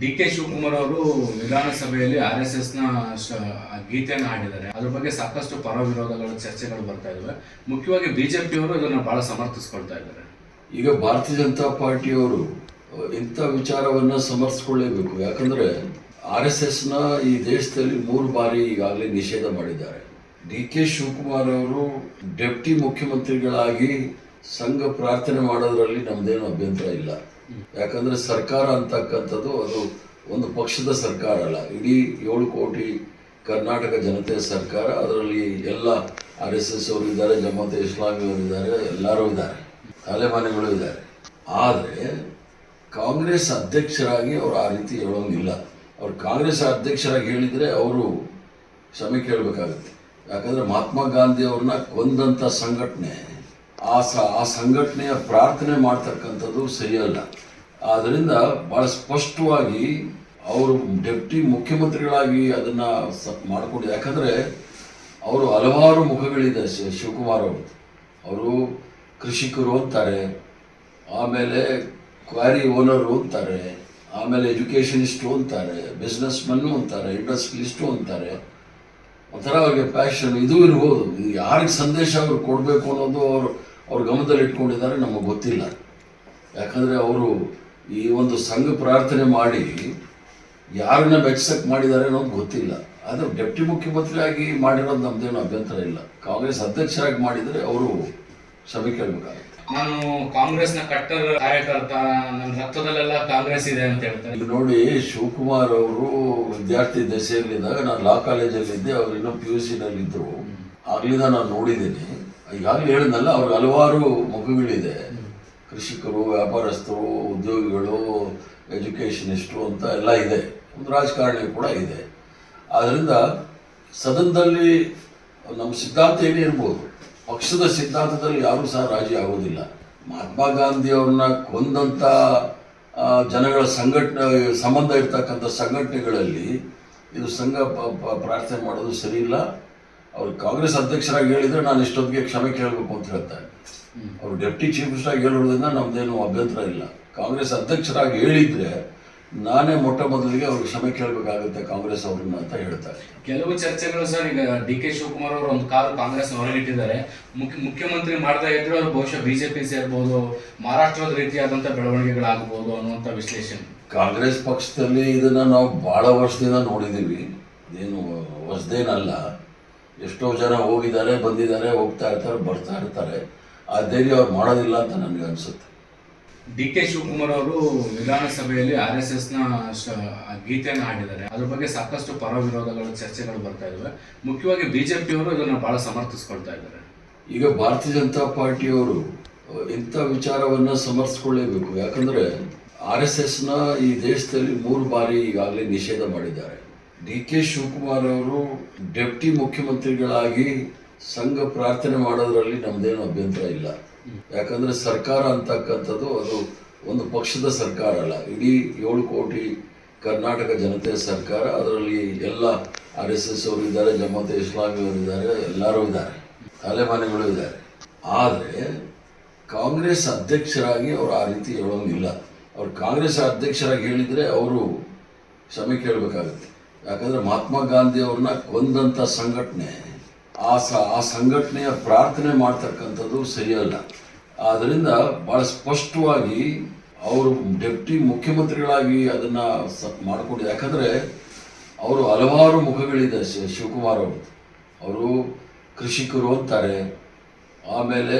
D K Shivakumar ಅವರು ವಿಧಾನಸಭೆಯಲ್ಲಿ R S ಎಸ್ನ ಶ- ಗೀತೆಯನ್ನು ಹಾಡಿದ್ದಾರೆ. ಅದ್ರ ಬಗ್ಗೆ ಸಾಕಷ್ಟು ಪರ ವಿರೋಧಗಳು ಚರ್ಚೆಗಳು ಬರ್ತಾ ಇದಾವೆ. ಮುಖ್ಯವಾಗಿ ಬಿಜೆಪಿಯವರು ಇದನ್ನ ಬಹಳ ಸಮರ್ಥಿಸ್ಕೊಳ್ತಾ ಇದ್ದಾರೆ. ಈಗ ಭಾರತೀಯ ಜನತಾ ಪಾರ್ಟಿಯವರು ಇಂಥ ವಿಚಾರವನ್ನ ಸಮರ್ಥಿಸ್ಕೊಳ್ಳೇಬೇಕು. ಯಾಕಂದ್ರೆ ಆರ್ ಎಸ್ ಎಸ್ನ ಈ ದೇಶದಲ್ಲಿ ಮೂರು ಬಾರಿ ಈಗಾಗಲೇ ನಿಷೇಧ ಮಾಡಿದ್ದಾರೆ. ಡಿ ಕೆ ಶಿವಕುಮಾರ್ ಅವರು ಡೆಪ್ಟಿ ಮುಖ್ಯಮಂತ್ರಿಗಳಾಗಿ ಸಂಘ ಪ್ರಾರ್ಥನೆ ಮಾಡೋದ್ರಲ್ಲಿ ನಮ್ದೇನು ಅಭ್ಯಂತರ ಇಲ್ಲ. ಯಾಕಂದ್ರೆ ಸರ್ಕಾರ ಅಂತಕ್ಕಂಥದ್ದು ಅದು ಒಂದು ಪಕ್ಷದ ಸರ್ಕಾರ ಅಲ್ಲ. ಇಡೀ ಏಳು ಕೋಟಿ ಕರ್ನಾಟಕ ಜನತೆಯ ಸರ್ಕಾರ, ಅದರಲ್ಲಿ ಎಲ್ಲ ಆರ್ ಎಸ್ ಎಸ್ ಅವರು ಇದ್ದಾರೆ ಜಮಾತೆ ಇಸ್ಲಾಮಿ ಅವರು ಇದ್ದಾರೆ ಎಲ್ಲರೂ ಇದ್ದಾರೆ. ಅಲೆಮಾನೆಗಳು ಇದ್ದಾರೆ. ಆದರೆ ಕಾಂಗ್ರೆಸ್ ಅಧ್ಯಕ್ಷರಾಗಿ ಅವರು ಆ ರೀತಿ ಹೇಳೋಂಗಿಲ್ಲ ಅವ್ರು ಕಾಂಗ್ರೆಸ್ ಅಧ್ಯಕ್ಷರಾಗಿ ಹೇಳಿದರೆ ಅವರು ಕ್ಷಮೆ ಕೇಳಬೇಕಾಗುತ್ತೆ. ಯಾಕಂದರೆ ಮಹಾತ್ಮ ಗಾಂಧಿ ಅವ್ರನ್ನ ಕೊಂದಂಥ ಸಂಘಟನೆ, ಆ ಸ, ಆ ಸಂಘಟನೆಯ ಪ್ರಾರ್ಥನೆ ಮಾಡ್ತಕ್ಕಂಥದ್ದು ಸರಿಯಲ್ಲ. ಆದ್ದರಿಂದ ಭಾಳ ಸ್ಪಷ್ಟವಾಗಿ ಅವರು ಡೆಪ್ಟಿ ಮುಖ್ಯಮಂತ್ರಿಗಳಾಗಿ ಅದನ್ನ ಸ ಮಾಡಿಕೊಂಡು ಯಾಕಂದ್ರೆ ಅವರು ಹಲವಾರು ಮುಖಗಳಿದೆ ಶಿವಕುಮಾರ್ ಅವರು. ಅವರು ಕೃಷಿಕರು ಅಂತಾರೆ, ಆಮೇಲೆ ಕ್ವಾರಿ ಓನರು ಅಂತಾರೆ, ಆಮೇಲೆ ಎಜುಕೇಷನಿಸ್ಟು ಅಂತಾರೆ ಬಿಸ್ನೆಸ್ ಮನ್ನು ಅಂತಾರೆ, ಇಂಡಸ್ಟ್ರಿಯಲಿಸ್ಟು ಅಂತಾರೆ. ಒಂಥರ ಅವ್ರಿಗೆ ಪ್ಯಾಷನ್ ಇದು ಇರ್ಬೋದು. ಇದು ಯಾರಿಗೆ ಸಂದೇಶ ಅವ್ರು ಕೊಡಬೇಕು ಅನ್ನೋದು ಅವರು, ಅವ್ರ ಗಮನದಲ್ಲಿ ಇಟ್ಕೊಂಡಿದ್ದಾರೆ ನಮಗೆ ಗೊತ್ತಿಲ್ಲ. ಯಾಕಂದರೆ ಅವರು ಈ ಒಂದು ಸಂಘ ಪ್ರಾರ್ಥನೆ ಮಾಡಿ ಯಾರನ್ನ ಬೆಚ್ಚಕ್ಕೆ ಮಾಡಿದ್ದಾರೆ ಅನ್ನೋದು ಗೊತ್ತಿಲ್ಲ. ಆದರೆ ಡೆಪ್ಟಿ ಮುಖ್ಯಮಂತ್ರಿ ಆಗಿ ಮಾಡಿರೋದು ನಮ್ದೇನು ಅಭ್ಯಂತರ ಇಲ್ಲ. ಕಾಂಗ್ರೆಸ್ ಅಧ್ಯಕ್ಷರಾಗಿ ಮಾಡಿದರೆ ಅವರು ಸಭೆ ಕೇಳಬೇಕಾಗುತ್ತೆ. ನಾನು ನ ಕಟ್ಟರ್ ಕಾರ್ಯಕರ್ತ ನನ್ನ ರಕ್ತದಲ್ಲೆಲ್ಲ ಕಾಂಗ್ರೆಸ್ ಇದೆ ಅಂತ ಹೇಳ್ತಾರೆ ಈಗ ನೋಡಿ ಶಿವಕುಮಾರ್ ಅವರು ವಿದ್ಯಾರ್ಥಿ ದಶೆಯಲ್ಲಿದ್ದಾಗ ನಾನು ಲಾ ಕಾಲೇಜಲ್ಲಿ ಇದ್ದೆ ಅವ್ರು ಇನ್ನೂ ಪಿ ಯು ಸಿನಲ್ಲಿದ್ದರು ಆಗ್ಲಿಂದ ನಾನು ನೋಡಿದ್ದೀನಿ. ಈಗಾಗಲೇ ಹೇಳಿದ್ನಲ್ಲ ಅವ್ರಿಗೆ ಹಲವಾರು ಮುಖಗಳಿದೆ. ಕೃಷಿಕರು, ವ್ಯಾಪಾರಸ್ಥರು, ಉದ್ಯೋಗಿಗಳು ಎಜುಕೇಷನಿಸ್ಟು ಅಂತ ಎಲ್ಲ ಇದೆ. ಒಂದು ರಾಜಕಾರಣಿ ಕೂಡ ಇದೆ. ಆದ್ದರಿಂದ ಸದನದಲ್ಲಿ ನಮ್ಮ ಸಿದ್ಧಾಂತ ಏನೇ ಇರ್ಬೋದು, ಪಕ್ಷದ ಸಿದ್ಧಾಂತದಲ್ಲಿ ಯಾರೂ ಸಹ ರಾಜಿ ಆಗೋದಿಲ್ಲ. ಮಹಾತ್ಮ ಗಾಂಧಿಯವ್ರನ್ನ ಕೊಂದಂಥ ಜನಗಳ ಸಂಘಟನೆ, ಸಂಬಂಧ ಇರ್ತಕ್ಕಂಥ ಸಂಘಟನೆಗಳಲ್ಲಿ ಇದು ಸಂಘ ಪ್ರಾರ್ಥನೆ ಮಾಡೋದು ಸರಿ ಇಲ್ಲ ಅವ್ರು ಕಾಂಗ್ರೆಸ್ ಅಧ್ಯಕ್ಷರಾಗಿ ಹೇಳಿದರೆ ನಾನು ಇಷ್ಟೊತ್ತಿಗೆ ಕ್ಷಮೆ ಕೇಳಬೇಕು ಅಂತ ಹೇಳ್ತಾರೆ. ಅವರು ಡೆಪ್ಟಿ ಚೀಫ್ ಮಿನಿಸ್ಟರ್ ಆಗಿ ಹೇಳೋದ್ರಿಂದ ನಮ್ದೇನು ಅಭ್ಯಂತರ ಇಲ್ಲ. ಕಾಂಗ್ರೆಸ್ ಅಧ್ಯಕ್ಷರಾಗಿ ಹೇಳಿದ್ರೆ ನಾನೇ ಮೊಟ್ಟ ಮೊದಲಿಗೆ ಅವ್ರಿಗೆ ಕ್ಷಮೆ ಕೇಳಬೇಕಾಗುತ್ತೆ ಕಾಂಗ್ರೆಸ್ ಅವ್ರನ್ನ ಅಂತ ಹೇಳ್ತಾರೆ ಕೆಲವು ಚರ್ಚೆಗಳು ಸರ್ ಈಗ ಡಿ ಕೆ ಶಿವಕುಮಾರ್ ಅವರು ಒಂದು ಕಾಲು ಕಾಂಗ್ರೆಸ್ ಹೊರಗಿಟ್ಟಿದ್ದಾರೆ ಮುಖ್ಯ ಮುಖ್ಯಮಂತ್ರಿ ಮಾಡ್ತಾ ಇದ್ರು ಅವ್ರು ಬಹುಶಃ ಬಿಜೆಪಿ ಸೇರ್ಬೋದು ಮಹಾರಾಷ್ಟ್ರದ ರೀತಿಯಾದಂಥ ಬೆಳವಣಿಗೆಗಳಾಗಬಹುದು ಅನ್ನುವಂಥ ವಿಶ್ಲೇಷಣೆ. ಕಾಂಗ್ರೆಸ್ ಪಕ್ಷದಲ್ಲಿ ಇದನ್ನ ನಾವು ಬಹಳ ವರ್ಷದಿಂದ ನೋಡಿದ್ದೀವಿ ಏನು ಹೊಸದೇನಲ್ಲ. ಎಷ್ಟೋ ಜನ ಹೋಗಿದ್ದಾರೆ ಬಂದಿದ್ದಾರೆ ಹೋಗ್ತಾ ಇರ್ತಾರೆ ಬರ್ತಾ ಇರ್ತಾರೆ. ಆ ಧೈರ್ಯ ಅವ್ರು ಮಾಡೋದಿಲ್ಲ ಅಂತ ನನಗೆ ಅನಿಸುತ್ತೆ. ಡಿ ಕೆ ಶಿವಕುಮಾರ್ ಅವರು ವಿಧಾನಸಭೆಯಲ್ಲಿ ಆರ್ ಎಸ್ ಎಸ್ನ ಗೀತೆಯನ್ನು ಹಾಡಿದ್ದಾರೆ. ಅದ್ರ ಬಗ್ಗೆ ಸಾಕಷ್ಟು ಪರ ವಿರೋಧಗಳು ಚರ್ಚೆಗಳು ಬರ್ತಾ ಇದಾವೆ. ಮುಖ್ಯವಾಗಿ ಬಿಜೆಪಿಯವರು ಇದನ್ನು ಬಹಳ ಸಮರ್ಥಿಸ್ಕೊಳ್ತಾ ಇದ್ದಾರೆ. ಈಗ ಭಾರತೀಯ ಜನತಾ ಪಾರ್ಟಿಯವರು ಇಂಥ ವಿಚಾರವನ್ನ ಸಮರ್ಥಿಸ್ಕೊಳ್ಳೇಬೇಕು. ಯಾಕಂದ್ರೆ ಆರ್ ಎಸ್ ಎಸ್ನ ಈ ದೇಶದಲ್ಲಿ ಮೂರು ಬಾರಿ ಈಗಾಗಲೇ ನಿಷೇಧ ಮಾಡಿದ್ದಾರೆ. ಡಿ ಕೆ ಶಿವಕುಮಾರ್ ಅವರು ಡೆಪ್ಟಿ ಮುಖ್ಯಮಂತ್ರಿಗಳಾಗಿ ಸಂಘ ಪ್ರಾರ್ಥನೆ ಮಾಡೋದ್ರಲ್ಲಿ ನಮ್ದೇನು ಅಭ್ಯಂತರ ಇಲ್ಲ. ಯಾಕಂದ್ರೆ ಸರ್ಕಾರ ಅಂತಕ್ಕಂಥದ್ದು ಅದು ಒಂದು ಪಕ್ಷದ ಸರ್ಕಾರ ಅಲ್ಲ. ಇಡೀ ಏಳು ಕೋಟಿ ಕರ್ನಾಟಕ ಜನತೆಯ ಸರ್ಕಾರ, ಅದರಲ್ಲಿ ಎಲ್ಲ ಆರ್ ಎಸ್ ಎಸ್ ಅವರು ಇದ್ದಾರೆ, ಜಮಾತೆ ಇಸ್ಲಾಮಿ ಅವರು ಇದ್ದಾರೆ, ಎಲ್ಲರೂ ಇದ್ದಾರೆ. ತಲೆಮಾನಿಗಳು ಇದ್ದಾರೆ. ಆದರೆ ಕಾಂಗ್ರೆಸ್ ಅಧ್ಯಕ್ಷರಾಗಿ ಅವರು ಆ ರೀತಿ ಹೇಳೋಂಗಿಲ್ಲ. ಅವ್ರು ಕಾಂಗ್ರೆಸ್ ಅಧ್ಯಕ್ಷರಾಗಿ ಹೇಳಿದರೆ ಅವರು ಕ್ಷಮೆ ಕೇಳಬೇಕಾಗುತ್ತೆ. ಯಾಕಂದ್ರೆ ಮಹಾತ್ಮ ಗಾಂಧಿ ಅವ್ರನ್ನ ಕೊಂದಂಥ ಸಂಘಟನೆ ಆ ಆ ಸಂಘಟನೆಯ ಪ್ರಾರ್ಥನೆ ಮಾಡ್ತಕ್ಕಂಥದ್ದು ಸರಿಯಲ್ಲ ಆದ್ದರಿಂದ ಭಾಳ ಸ್ಪಷ್ಟವಾಗಿ ಅವರು ಡೆಪ್ಟಿ ಮುಖ್ಯಮಂತ್ರಿಗಳಾಗಿ ಅದನ್ನು ಸ, ಮಾಡಿಕೊಂಡು, ಯಾಕಂದರೆ ಅವರು ಹಲವಾರು ಮುಖಗಳಿದೆ ಶಿವಕುಮಾರ್ ಅವರು ಅವರು ಕೃಷಿಕರು ಅಂತಾರೆ, ಆಮೇಲೆ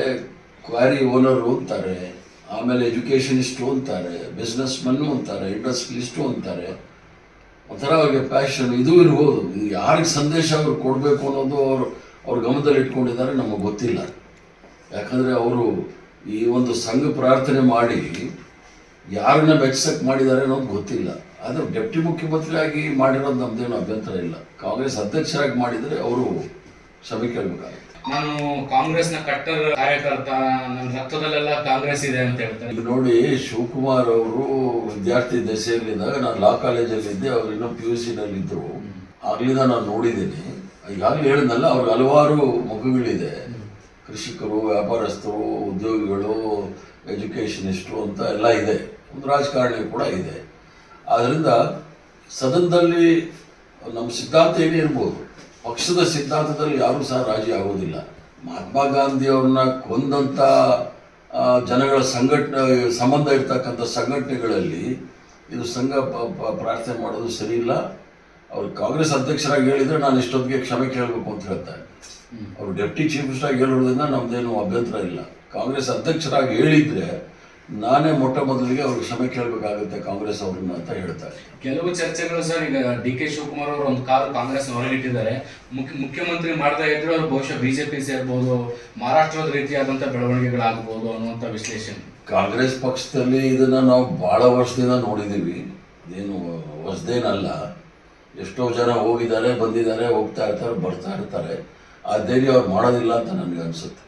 ಕ್ವಾರಿ ಓನರು ಅಂತಾರೆ, ಆಮೇಲೆ ಎಜುಕೇಷನಿಸ್ಟು ಅಂತಾರೆ ಬಿಸ್ನೆಸ್ ಮನ್ನು ಅಂತಾರೆ ಇಂಡಸ್ಟ್ರಿಲಿಸ್ಟು ಅಂತಾರೆ. ಒಂಥರ ಅವ್ರಿಗೆ ಪ್ಯಾಷನ್, ಇದು ಇರ್ಬೋದು. ಯಾರಿಗೆ ಸಂದೇಶ ಅವ್ರು ಕೊಡಬೇಕು ಅನ್ನೋದು ಅವರು ಅವ್ರ ಗಮನದಲ್ಲಿ ಇಟ್ಕೊಂಡಿದ್ದಾರೆ ನಮಗೆ ಗೊತ್ತಿಲ್ಲ. ಯಾಕಂದರೆ ಅವರು ಈ ಒಂದು ಸಂಘ ಪ್ರಾರ್ಥನೆ ಮಾಡಿ ಯಾರನ್ನ ಬೆಚ್ಚಕ್ಕೆ ಮಾಡಿದ್ದಾರೆ ಅನ್ನೋದು ಗೊತ್ತಿಲ್ಲ. ಆದರೆ ಡೆಪ್ಟಿ ಮುಖ್ಯಮಂತ್ರಿಯಾಗಿ ಮಾಡಿರೋದು ನಮ್ದೇನು ಅಭ್ಯಂತರ ಇಲ್ಲ. ಕಾಂಗ್ರೆಸ್ ಅಧ್ಯಕ್ಷರಾಗಿ ಮಾಡಿದರೆ ಅವರು ಕ್ಷಮೆ ಕೇಳಬೇಕಾಗುತ್ತೆ. ನಾನು ಕಾಂಗ್ರೆಸ್ನ ಕಟ್ಟರ್ ಕಾರ್ಯಕರ್ತ ನನ್ನ ರಕ್ತದಲ್ಲೆಲ್ಲ ಕಾಂಗ್ರೆಸ್ ಇದೆ ಅಂತ ಹೇಳ್ತಾರೆ ಈಗ ನೋಡಿ ಶಿವಕುಮಾರ್ ಅವರು ವಿದ್ಯಾರ್ಥಿ ದಶೆಯಲ್ಲಿದ್ದಾಗ ನಾನು ಲಾ ಕಾಲೇಜಲ್ಲಿದ್ದೆ ಅವ್ರು ಇನ್ನೂ ಪಿ ಯು ಸಿನಲ್ಲಿದ್ದರು ಆಗಲಿಂದ ನಾನು ನೋಡಿದ್ದೀನಿ. ಈಗಾಗಲೇ ಹೇಳಿದ್ನಲ್ಲ, ಅವ್ರಿಗೆ ಹಲವಾರು ಮುಖಗಳಿದೆ. ಕೃಷಿಕರು, ವ್ಯಾಪಾರಸ್ಥರು, ಉದ್ಯೋಗಿಗಳು, ಎಜುಕೇಷನಿಸ್ಟು ಅಂತ ಎಲ್ಲ ಇದೆ. ಒಂದು ರಾಜಕಾರಣಿ ಕೂಡ ಇದೆ. ಆದ್ದರಿಂದ ಸದನದಲ್ಲಿ ನಮ್ಮ ಸಿದ್ಧಾಂತ ಏನೇ ಇರ್ಬೋದು. ಪಕ್ಷದ ಸಿದ್ಧಾಂತದಲ್ಲಿ ಯಾರೂ ಸಹ ರಾಜಿ ಆಗೋದಿಲ್ಲ. ಮಹಾತ್ಮ ಗಾಂಧಿಯವ್ರನ್ನ ಕೊಂದಂಥ ಜನಗಳ ಸಂಘಟನೆ, ಸಂಬಂಧ ಇರ್ತಕ್ಕಂಥ ಸಂಘಟನೆಗಳಲ್ಲಿ ಇದು ಸಂಘ ಪ್ರಾರ್ಥನೆ ಮಾಡೋದು ಸರಿ ಇಲ್ಲ ಅವ್ರು ಕಾಂಗ್ರೆಸ್ ಅಧ್ಯಕ್ಷರಾಗಿ ಹೇಳಿದರೆ ನಾನು ಇಷ್ಟೊತ್ತಿಗೆ ಕ್ಷಮೆ ಕೇಳಬೇಕು ಅಂತ ಹೇಳ್ತಾರೆ. ಅವರು ಡೆಪ್ಟಿ ಚೀಫ್ ಮಿನಿಸ್ಟರ್ ಆಗಿ ಹೇಳೋದ್ರಿಂದ ನಮ್ದೇನು ಅಭ್ಯಂತರ ಇಲ್ಲ. ಕಾಂಗ್ರೆಸ್ ಅಧ್ಯಕ್ಷರಾಗಿ ಹೇಳಿದ್ರೆ ನಾನೇ ಮೊಟ್ಟ ಮೊದಲಿಗೆ ಅವ್ರಿಗೆ ಕ್ಷಮೆ ಕೇಳಬೇಕಾಗುತ್ತೆ ಕಾಂಗ್ರೆಸ್ ಅವ್ರನ್ನ ಅಂತ ಹೇಳ್ತಾರೆ. ಕೆಲವು ಚರ್ಚೆಗಳು ಸರ್ ಈಗ ಡಿ ಕೆ ಶಿವಕುಮಾರ್ ಅವರು ಒಂದು ಕಾಲು ಕಾಂಗ್ರೆಸ್ ಹೊರಗಿಟ್ಟಿದ್ದಾರೆ. ಮುಖ್ಯ ಮುಖ್ಯಮಂತ್ರಿ ಮಾಡ್ತಾ ಇದ್ರು ಅವ್ರು ಬಹುಶಃ ಬಿಜೆಪಿ ಸೇರ್ಬೋದು ಮಹಾರಾಷ್ಟ್ರದ ರೀತಿಯಾದಂಥ ಬೆಳವಣಿಗೆಗಳಾಗಬಹುದು ಅನ್ನುವಂಥ ವಿಶ್ಲೇಷಣೆ. ಕಾಂಗ್ರೆಸ್ ಪಕ್ಷದಲ್ಲಿ ಇದನ್ನ ನಾವು ಬಹಳ ವರ್ಷದಿಂದ ನೋಡಿದ್ದೀವಿ ಏನು ಹೊಸದೇನಲ್ಲ. ಎಷ್ಟೋ ಜನ ಹೋಗಿದ್ದಾರೆ, ಬಂದಿದ್ದಾರೆ, ಹೋಗ್ತಾ ಇರ್ತಾರೆ, ಬರ್ತಾ ಇರ್ತಾರೆ. ಆ ಧೈರ್ಯ ಅವ್ರು ಮಾಡೋದಿಲ್ಲ ಅಂತ ನನಗೆ ಅನಿಸುತ್ತೆ.